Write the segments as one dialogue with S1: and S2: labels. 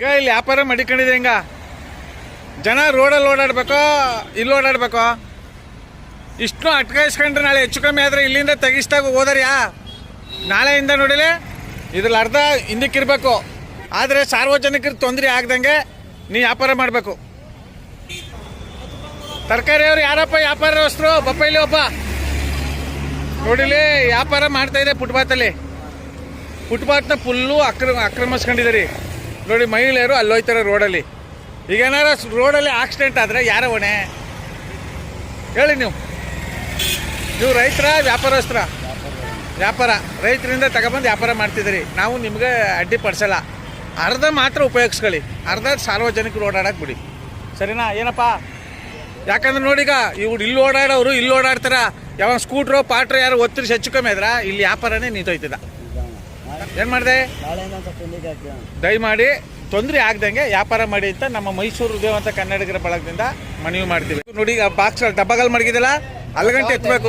S1: ಈಗ ಇಲ್ಲಿ ವ್ಯಾಪಾರ ಮಡಿಕೊಂಡಿದೆ ಹಿಂಗ? ಜನ ರೋಡಲ್ಲಿ ಓಡಾಡ್ಬೇಕೋ, ಇಲ್ಲಿ ಓಡಾಡ್ಬೇಕೋ? ಇಷ್ಟು ಅಟ್ಕಾಯಿಸ್ಕೊಂಡ್ರೆ ನಾಳೆ ಹೆಚ್ಚು ಕಮ್ಮಿ ಆದರೆ ಇಲ್ಲಿಂದ ತೆಗಿಸ್ದಾಗ ಹೋದರ್ಯಾ ನಾಳೆಯಿಂದ ನೋಡಿಲಿ, ಇದ್ರಲ್ಲಿ ಅರ್ಧ ಹಿಂದಕ್ಕಿರ್ಬೇಕು. ಆದರೆ ಸಾರ್ವಜನಿಕರಿಗೆ ತೊಂದರೆ ಆಗ್ದಂಗೆ ನೀ ವ್ಯಾಪಾರ ಮಾಡಬೇಕು. ತರಕಾರಿ ಅವ್ರು ಯಾರಪ್ಪ ವ್ಯಾಪಾರಸ್ಥರು? ಬಪ್ಪ ಇಲ್ಲಿ ಒಬ್ಬ. ನೋಡಿಲಿ, ವ್ಯಾಪಾರ ಮಾಡ್ತಾ ಇದೆ ಫುಟ್ಪಾತಲ್ಲಿ. ಫುಟ್ಪಾತ್ನ ಫುಲ್ಲು ಅಕ್ರಮ ಆಕ್ರಮಿಸ್ಕೊಂಡಿದ್ದಾರೆ ನೋಡಿ, ಮಹಿಳೆಯರು ಅಲ್ಲಿ ಹೋಯ್ತಾರೆ ರೋಡಲ್ಲಿ. ಈಗ ಏನಾರ ರೋಡಲ್ಲಿ ಆಕ್ಸಿಡೆಂಟ್ ಆದರೆ ಯಾರ ಹೊಣೆ? ಹೇಳಿ ನೀವು. ನೀವು ರೈತರ ವ್ಯಾಪಾರಸ್ತ್ರ ವ್ಯಾಪಾರ. ರೈತರಿಂದ ತಗೊಬಂದು ವ್ಯಾಪಾರ ಮಾಡ್ತಿದ್ದೀರಿ. ನಾವು ನಿಮಗೆ ಅಡ್ಡಿಪಡಿಸಲ್ಲ ಅರ್ಧ ಮಾತ್ರ ಉಪಯೋಗಿಸ್ಕೊಳ್ಳಿ. ಅರ್ಧ ಸಾರ್ವಜನಿಕರು ಓಡಾಡಕ್ಕೆ ಬಿಡಿ. ಸರಿನಾ? ಏನಪ್ಪ? ಯಾಕಂದ್ರೆ ನೋಡಿಗ ಇವ್ರು ಇಲ್ಲಿ ಓಡಾಡೋರು, ಇಲ್ಲಿ ಓಡಾಡ್ತಾರ? ಯಾವ ಸ್ಕೂಟ್ರೋ ಪಾಟ್ರೋ ಯಾರು ಒತ್ತಿರಿಸಿ ಹೆಚ್ಚು ಕಮ್ಮಿ ಇಲ್ಲಿ ವ್ಯಾಪಾರನೇ ನಿಂತೋಯ್ತದ. ಏನು ಮಾಡಿದೆ? ದಯಮಾಡಿ ತೊಂದರೆ ಆಗ್ದಂಗೆ ವ್ಯಾಪಾರ ಮಾಡಿ ಅಂತ ನಮ್ಮ ಮೈಸೂರು ಉದ್ಯೋಗಂತ ಕನ್ನಡಿಗರ ಬಳಗದಿಂದ ಮನವಿ ಮಾಡ್ತೀವಿ. ನೋಡಿ ಬಾಕ್ಸ್ ಡಬ್ಬಗಳು ಮಡಗಿದಿಲ್ಲ? ಅಲ್ಗಂಟೆ ಎತ್ತಬೇಕು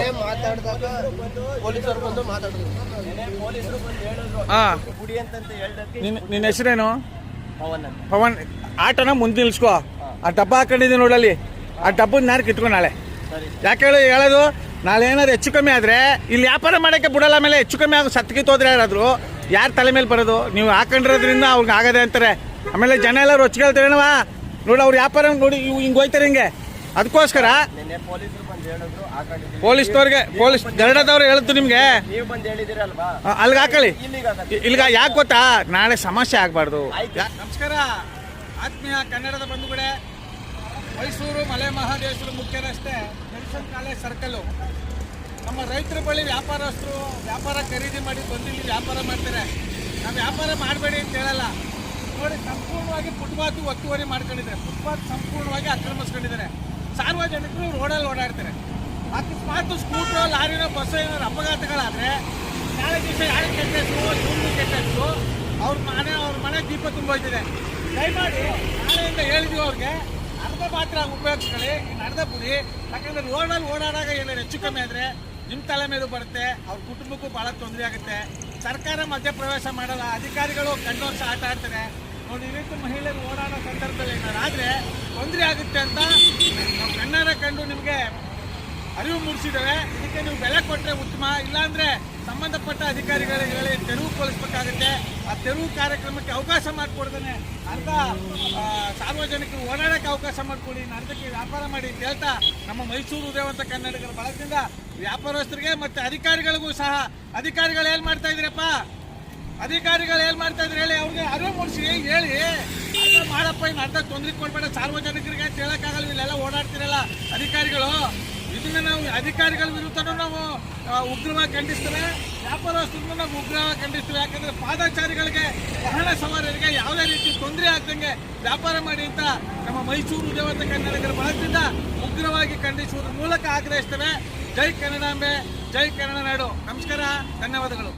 S1: ಹಾಂ. ನಿನ್ನ ಹೆಸರೇನು?
S2: ಪವನ್
S1: ಆಟೋನ ಮುಂದೆ ನಿಲ್ಸ್ಕೋ. ಆ ಡಬ್ಬ ಹಾಕೊಂಡಿದ್ದೀನಿ ನೋಡಲ್ಲಿ. ಆ ಡಬ್ಬದ ನ್ಯಾರ ಇಟ್ಕೊಂಡು ನಾಳೆ. ಯಾಕೆ ಹೇಳಿ ಹೇಳೋದು? ನಾಳೆ ಏನಾದ್ರು ಹೆಚ್ಚು ಕಮ್ಮಿ ಆದರೆ ಇಲ್ಲಿ ವ್ಯಾಪಾರ ಮಾಡೋಕ್ಕೆ ಬಿಡಲ್ಲ ಆಮೇಲೆ ಹೆಚ್ಚು ಕಮ್ಮಿ ಆಗೋ ಸತ್ಕಿತ್ತು ಹೋದ್ರೆ ಯಾರಾದ್ರು? ಯಾರು ತಲೆ ಮೇಲೆ ಬರೋದು? ನೀವು ಹಾಕೊಂಡಿರೋದ್ರಿಂದ ಅವ್ರಿಗೆ ಆಗದೆ ಅಂತಾರೆ. ಆಮೇಲೆ ಜನ ಎಲ್ಲ ರೊಚ್ಕೊಳ್ತಾರೇನವ ನೋಡಿ ಅವ್ರು ವ್ಯಾಪಾರ ನೋಡಿ ಇವು ಹಿಂಗೆ ಹೋಯ್ತಾರೆ ಹಿಂಗೆ. ಅದಕ್ಕೋಸ್ಕರ ಪೊಲೀಸ್ನವ್ರಿಗೆ ಪೊಲೀಸ್ ಗರಡದವ್ರು ಹೇಳಿದ್ರು ನಿಮಗೆ? ಅಲ್ಲಿಗೆ ಹಾಕೊಳ್ಳಿ.
S2: ಇಲ್ಲಿಗ
S1: ಯಾಕೆ ಗೊತ್ತಾ? ನಾಳೆ ಸಮಸ್ಯೆ ಆಗಬಾರ್ದು. ನಮಸ್ಕಾರ. ಆತ್ಮೀಯ ಕನ್ನಡದ ಬಂಧುಗಳೇ ಮೈಸೂರು ಮಲೆ ಮಹಾದೇಶ್ವರ ಮುಖ್ಯ ರಸ್ತೆ ಕಾಲೇಜ್ ಸರ್ಕಲ್ಲು ನಮ್ಮ ರೈತರ ಬಳಿ ವ್ಯಾಪಾರಸ್ಥರು ವ್ಯಾಪಾರ ಖರೀದಿ ಮಾಡಿ ಬಂದಿಲ್ಲಿ ವ್ಯಾಪಾರ ಮಾಡ್ತಾರೆ. ನಾವು ವ್ಯಾಪಾರ ಮಾಡಬೇಡಿ ಅಂತ ಹೇಳಲ್ಲ. ನೋಡಿ, ಸಂಪೂರ್ಣವಾಗಿ ಫುಟ್ಪಾತ್ ಒತ್ತುವರಿ ಮಾಡ್ಕೊಂಡಿದ್ದಾರೆ. ಫುಟ್ಪಾತ್ ಸಂಪೂರ್ಣವಾಗಿ ಆಕ್ರಮಿಸ್ಕೊಂಡಿದ್ದಾರೆ. ಸಾರ್ವಜನಿಕರು ರೋಡಲ್ಲಿ ಓಡಾಡ್ತಾರೆ. ಅಕಸ್ಮಾತ್ ಸ್ಕೂಟ್ರೋ, ಲಾರಿನೋ, ಬಸ್ಸೋ ಏನಾದ್ರು ಅಪಘಾತಗಳಾದರೆ ನಾಳೆ ದಿವಸ ಯಾರು ಕೆಟ್ಟ ಹೆಸರು ಕೆಟ್ಟ ಅವ್ರ ಮನೆ ಅವ್ರ ಮನೆ ದೀಪ ತುಂಬೋಯ್ತಿದೆ. ದಯಮಾಡಿ ನಾಳೆಯಿಂದ ಹೇಳಿದ್ವಿ ಅವ್ರಿಗೆ, ಅರ್ಧ ಮಾತ್ರ ಉಪಯೋಗಿಸ್ಕೊಳ್ಳಿ, ಇನ್ನು ಅರ್ಧ ಬಿಡಿ. ಯಾಕಂದರೆ ರೋಡಲ್ಲಿ ಓಡಾಡಾಗ ಏನಾದ್ರು ಹೆಚ್ಚು ಕಮ್ಮಿ ಆದರೆ ನಿಮ್ಮ ತಲೆ ಮೇಲೂ ಬರುತ್ತೆ, ಅವ್ರ ಕುಟುಂಬಕ್ಕೂ ಭಾಳ ತೊಂದರೆ ಆಗುತ್ತೆ. ಸರ್ಕಾರ ಮಧ್ಯಪ್ರವೇಶ ಮಾಡಲ್ಲ, ಅಧಿಕಾರಿಗಳು ಕಣ್ಣೋರ್ಸ ಆಟ ಆಡ್ತಾರೆ. ನೋಡಿ ರೀತಿ ಮಹಿಳೆಯರು ಓಡಾಡೋ ಸಂದರ್ಭದಲ್ಲಿ ಏನಾರು ಆದರೆ ತೊಂದರೆ ಆಗುತ್ತೆ ಅಂತ ನಾವು ಕಣ್ಣಾರ ಕಂಡು ನಿಮಗೆ ಅರಿವು ಮೂಡಿಸಿದ್ದೇವೆ. ಇದಕ್ಕೆ ನೀವು ಬೆಲೆ ಕೊಟ್ಟರೆ ಉತ್ತಮ, ಇಲ್ಲಾಂದ್ರೆ ಸಂಬಂಧಪಟ್ಟ ಅಧಿಕಾರಿಗಳಿಗೆ ಹೇಳಿ ತೆರವು ಕೊಲಿಸ್ಬೇಕಾಗುತ್ತೆ ಆ ತೆರವು ಕಾರ್ಯಕ್ರಮಕ್ಕೆ ಅವಕಾಶ ಮಾಡಿಕೊಡ್ತಾನೆ. ಅರ್ಧ ಸಾರ್ವಜನಿಕರು ಓಡಾಡಕ್ಕೆ ಅವಕಾಶ ಮಾಡಿಕೊಡಿ ಅರ್ಧಕ್ಕೆ ವ್ಯಾಪಾರ ಮಾಡಿ ಅಂತ ಹೇಳ್ತಾ ನಮ್ಮ ಮೈಸೂರು, ಉದಯವಂತ ಕನ್ನಡಿಗರ ಬಳಗದಿಂದ ವ್ಯಾಪಾರಸ್ಥರಿಗೆ ಮತ್ತೆ ಅಧಿಕಾರಿಗಳಿಗೂ ಸಹ, ಅಧಿಕಾರಿಗಳು ಏನು ಮಾಡ್ತಾ ಇದ್ದೀರಪ್ಪ? ಅಧಿಕಾರಿಗಳು ಏನು ಮಾಡ್ತಾ ಇದ್ರು ಹೇಳಿ, ಅವ್ರಿಗೆ ಅರಿವು ಮೂಡಿಸಿ ಹೇಳಿ. ಮಾಡಪ್ಪ, ಇನ್ನು ಅರ್ಧ ತೊಂದರೆ ಕೊಡ್ಬೇಡ, ಸಾರ್ವಜನಿಕರಿಗೆ ಅಂತ ಹೇಳಕ್ಕಾಗಲ್ಲ ಇಲ್ಲೆಲ್ಲ ಓಡಾಡ್ತಿರಲ್ಲ ಅಧಿಕಾರಿಗಳು. ಇದನ್ನ ನಾವು ಅಧಿಕಾರಿಗಳ ವಿರುದ್ಧನೂ ನಾವು ಉಗ್ರವಾಗಿ ಖಂಡಿಸ್ತೇವೆ. ವ್ಯಾಪಾರಸ್ಥರನ್ನು ನಾವು ಉಗ್ರವಾಗಿ ಖಂಡಿಸ್ತೇವೆ. ಯಾಕಂದ್ರೆ ಪಾದಚಾರಿಗಳಿಗೆ ವಾಹನ ಸವಾರರಿಗೆ ಯಾವುದೇ ರೀತಿ ತೊಂದರೆ ಆಗ್ದಂಗೆ ವ್ಯಾಪಾರ ಮಾಡಿ ಅಂತ ನಮ್ಮ ಮೈಸೂರು ದೇವತೆ ಕನ್ನಡಿಗರ ಭಾಗದಿಂದ ಉಗ್ರವಾಗಿ ಖಂಡಿಸುವುದರ ಮೂಲಕ ಆಗ್ರಹಿಸ್ತೇವೆ. ಜೈ ಕನ್ನಡಾಂಬೆ, ಜೈ ಕನ್ನಡ ನಾಡು. ನಮಸ್ಕಾರ, ಧನ್ಯವಾದಗಳು.